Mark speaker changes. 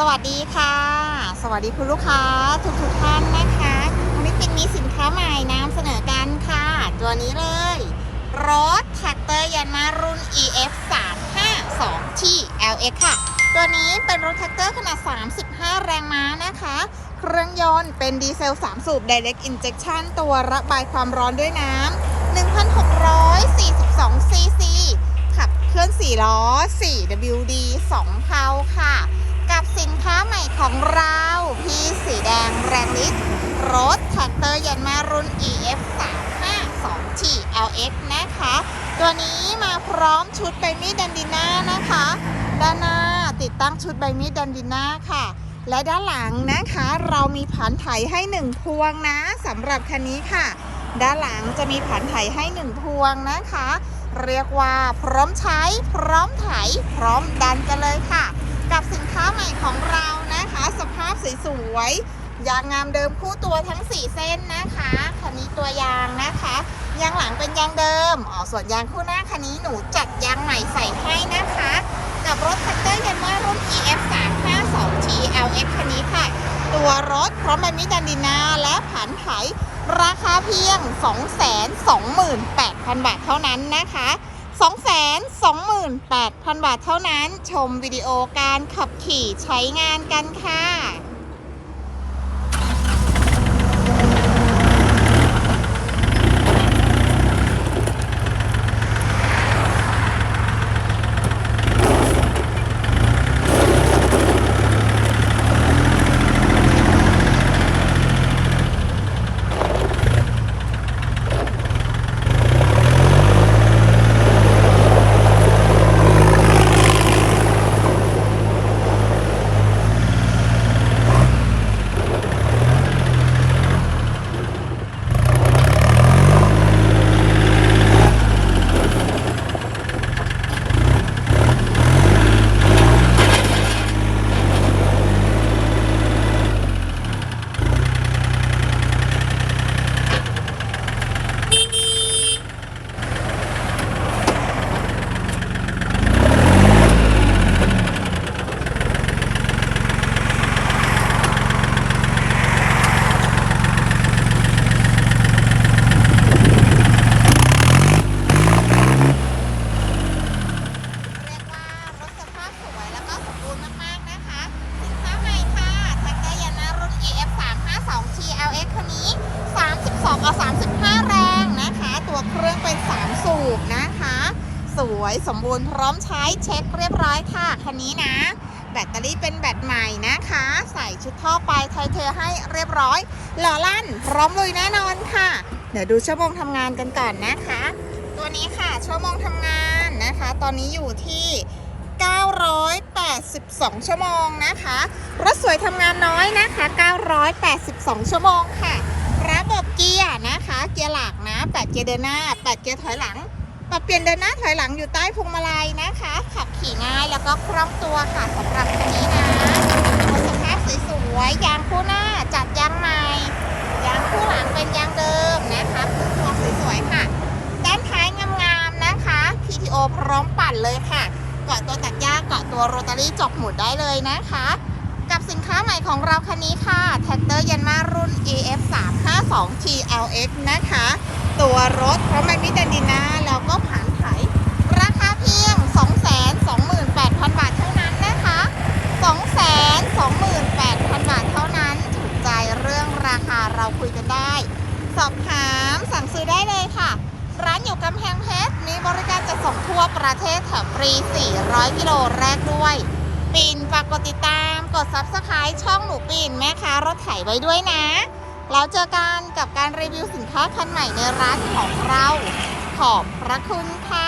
Speaker 1: สวัสดีค่ะ สวัสดีคุณลูกค้าทุกทุกท่านนะคะวันนี้เป็นมีสินค้าใหม่นำเสนอกันค่ะ ตัวนี้เลย รถแท็กเตอร์ยันมารุ่น EF 3 5 2 T LX ค่ะ ตัวนี้เป็นรถแท็กเตอร์ขนาด 35 แรงม้านะคะ เครื่องยนต์เป็นดีเซล 3 สูบ Direct Injection ตัวระบายความร้อนด้วยน้ำ1,642 cc ขับเคลื่อน4ล้อ 4WD 2เพาค่ะ สินค้าใหม่ของเรา พี่สีแดงแรงฤทธิ์รถแท็กเตอร์ยันมารุ่น EF 3 5 2 T LX นะคะ ตัวนี้มาพร้อมชุดใบมีดดันดิน่านะคะ ด้านหน้าติดตั้งชุดใบมีดดันดิน่าค่ะ และด้านหลังนะคะเรามีผันไถให้หนึ่งพวงนะสำหรับคันนี้ค่ะ ด้านหลังจะมีผันไถให้หนึ่งพวงนะคะ เรียกว่าพร้อมใช้ พร้อมไถ พร้อมดันกันเลยค่ะ กับสินค้าใหม่ของเรานะคะ สภาพสวยๆยางงามเดิมคู่ตัวทั้ง 4 เส้นนะคะคันนี้ตัวยางนะคะ ยางหลังเป็นยางเดิมอ๋อส่วนยางคู่หน้าคันนี้หนูจัดยางใหม่ใส่ให้นะคะ กับรถแท็กเตอร์ยันมารุ่น EF 3 5 2 T LX คันนี้ค่ะ ตัวรถพร้อมใบมีดดันดินาและผันไถราคาเพียง 228,000 บาทเท่านั้นนะคะ 228,000 บาทเท่านั้น ชมวิดีโอการขับขี่ใช้งานกันค่ะ เรียกว่ารถสภาพสวยแล้วก็สมบูรณ์มาก ๆ นะคะ สินค้าใหม่ค่ะแท็กเตอร์ยานารุ่น EF 3 5 2 T LX คันนี้ 32เอา35 แรงนะคะ ตัวเครื่องเป็น 3 สูบนะคะ สวยสมบูรณ์พร้อมใช้เช็คเรียบร้อยค่ะ คันนี้นะ แบตเตอรี่เป็นแบตใหม่นะคะ ใส่ชุดท่อไปไทยเทให้เรียบร้อย หล่อลั่น พร้อมลุยแน่นอนค่ะ เดี๋ยวดูชั่วโมงทำงานกันก่อนนะคะ ตัวนี้ค่ะชั่วโมงทำงานนะคะ ตอนนี้อยู่ที่982 ชั่วโมงนะคะ รถสวยทำงานน้อยนะคะ 982 ชั่วโมงค่ะ ระบบเกียร์นะคะ เกียร์ หลักนะ8เกียร์เดินหน้า8เกียร์ถอยหลังปรับเปลี่ยนเดินหน้าถอยหลังอยู่ใต้พวงมาลัยนะคะ ขับขี่ง่ายแล้วก็คล่องตัวค่ะสำหรับคันนี้นะสภาพสวยๆยางคู่หน้าจัดยางใหม่ยางคู่หลังเป็นยางเดิมนะคะพื้นตัวสวยๆค่ะ ด้านท้ายงามๆนะคะ PTO พร้อมปั่นเลยค่ะเกาะตัวตัดหญ้าเกาะตัวโรตารี่จอกหมุดได้เลยนะคะ กับสินค้าใหม่ของเราคันนี้ค่ะแท็กเตอร์ยันมารุ่น EF 3 5 2 TLX นะคะ ตัวรถ เพร้อมใบมีดแดนดินาแล้วก็ผ่านไถราคาเพียง 228,000 บาทเท่านั้นนะคะ 228,000 บาทเท่านั้น ถูกใจเรื่องราคาเราคุยกันได้ สอบถามสั่งซื้อได้เลยค่ะ ร้านอยู่กำแพงเพชรมีบริการจัดส่งทั่วประเทศแถมฟรี 400 กิโลแรกด้วยปิ่นฝากกดติดตามกด Subscribe ช่องหนูปิ่นแม่ค้ารถไถไว้ด้วยนะ แล้วเจอกันกับการรีวิวสินค้าคันใหม่ในร้านของเรา ขอบพระคุณค่ะ